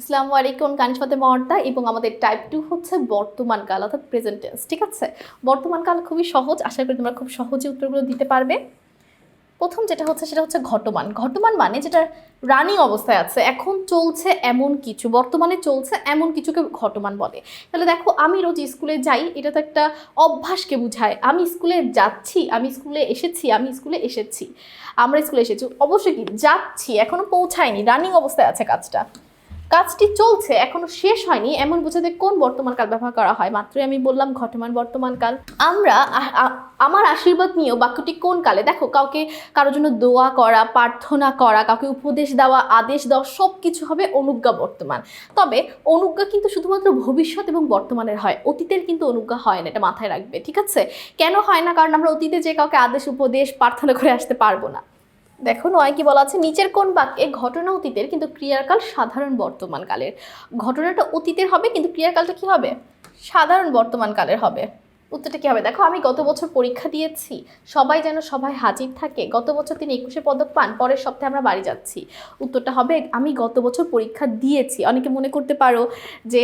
আসসালামু আলাইকুম কানিশপাতে মর্দা এবং আমাদের টাইপ টু হচ্ছে বর্তমান কাল, অর্থাৎ প্রেজেন্ট টেন্স ঠিক আছে? বর্তমান কাল খুবই সহজ, আশা করি তোমরা খুব সহজে উত্তরগুলো দিতে পারবে। প্রথম যেটা হচ্ছে সেটা হচ্ছে ঘটমান। ঘটমান মানে যেটা রানিং অবস্থায় আছে, এখন চলছে এমন কিছু, বর্তমানে চলছে এমন কিছুকে ঘটমান বলে। তাহলে দেখো, আমি রোজ স্কুলে যাই, এটা তো একটা অভ্যাসকে বোঝায়, আমি স্কুলে যাচ্ছি, আমি স্কুলে এসেছি, আমি স্কুলে এসেছি, আমরা স্কুলে এসেছি, অবশ্যই কি, যাচ্ছি, এখনও পৌঁছায়নি, রানিং অবস্থায় আছে কাজটা। কাজটি চলছে, এখনও শেষ হয়নি। এমন বোঝাতে কোন বর্তমান কাল ব্যবহার করা হয়? মাত্রই আমি বললাম ঘটমান বর্তমান কাল। আমরা আমার আশীর্বাদ নিয়েও বাক্যটি কোন কালে? দেখো, কাউকে কারোর জন্য দোয়া করা, প্রার্থনা করা, কাউকে উপদেশ দেওয়া, আদেশ দেওয়া সব কিছু হবে অনুজ্ঞা বর্তমান। তবে অনুজ্ঞা কিন্তু শুধুমাত্র ভবিষ্যৎ এবং বর্তমানের হয়। অতীতের কিন্তু অনুজ্ঞা হয় না, এটা মাথায় রাখবে, ঠিক আছে? কেন হয় না? কারণ আমরা অতীতে যে কাউকে আদেশ, উপদেশ, প্রার্থনা করে আসতে পারব না। দেখো, নয় কি বলা আছে? নিচের কোন বাক্যে ঘটনা অতীতের কিন্তু ক্রিয়াকাল সাধারণ বর্তমান কালের। ঘটনাটা অতীতের হবে, কিন্তু ক্রিয়াকালটা কি হবে? সাধারণ বর্তমান কালের হবে। উত্তরটা কি হবে? দেখো, আমি গত বছর পরীক্ষা দিয়েছি, সবাই যেন সবাই হাজির থাকে। গত বছর তিনি একুশে পদক পান, পরের সপ্তাহে আমরা বাড়ি যাচ্ছি। উত্তরটা হবে, আমি গত বছর পরীক্ষা দিয়েছি। অনেকে মনে করতে পারো যে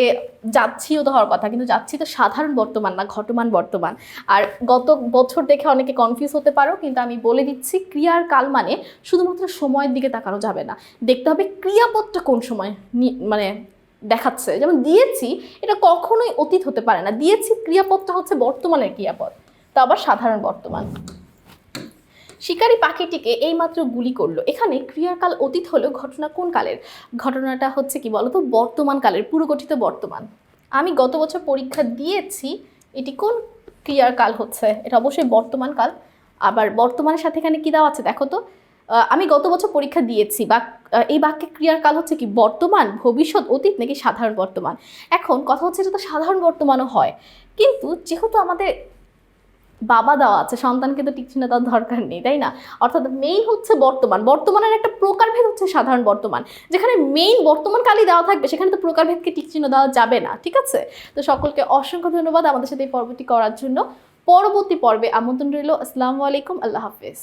যাচ্ছিও তো হওয়ার কথা, কিন্তু যাচ্ছি তো সাধারণ বর্তমান না, ঘটমান বর্তমান। আর গত বছর দেখে অনেকে কনফিউজ হতে পারো, কিন্তু আমি বলে দিচ্ছি, ক্রিয়ার কাল মানে শুধুমাত্র সময়ের দিকে তাকানো যাবে না। দেখতে হবে ক্রিয়াপদটা কোন সময় মানে দেখাচ্ছে। যেমন দিয়েছি, এটা কখনোই অতীত হতে পারে না। দিয়েছি ক্রিয়াপদটা হচ্ছে বর্তমানের ক্রিয়াপদ। তা আবার সাধারণ বর্তমান। শিকারী পাখিটিকে এইমাত্র গুলি করল। এখানে ক্রিয়াকাল অতীত হলেও ঘটনা কোন কালের? ঘটনাটা হচ্ছে কি বলতো? বর্তমান কালের, পুরোগঠিত বর্তমান। আমি গত বছর পরীক্ষা দিয়েছি, এটি কোন ক্রিয়ার কাল হচ্ছে? এটা অবশ্যই বর্তমান কাল। আবার বর্তমানের সাথে এখানে কি দেওয়া আছে? দেখো তো। আমি গত বছর পরীক্ষা দিয়েছি, বা এই বাক্যে ক্রিয়ার কাল হচ্ছে কি বর্তমান, ভবিষ্যৎ, অতীত নাকি সাধারণ বর্তমান? এখন কথা হচ্ছে এটা তো সাধারণ বর্তমানও হয়, কিন্তু যেহেতু আমাদের বাবা দেওয়া আছে, সন্তানকে তো টিকচিহ্ন দেওয়ার দরকার নেই, তাই না? অর্থাৎ মেইন হচ্ছে বর্তমান, বর্তমানের একটা প্রকারভেদ হচ্ছে সাধারণ বর্তমান, যেখানে মেইন বর্তমান কালই দেওয়া থাকবে, সেখানে তো প্রকারভেদকে টিকচিহ্ন দেওয়া যাবে না, ঠিক আছে? তো সকলকে অসংখ্য ধন্যবাদ আমাদের সাথে এই পর্বটি করার জন্য। পরবর্তী পর্বে আমন্ত্রণ রইল, আসসালামু আলাইকুম, আল্লাহ হাফেজ।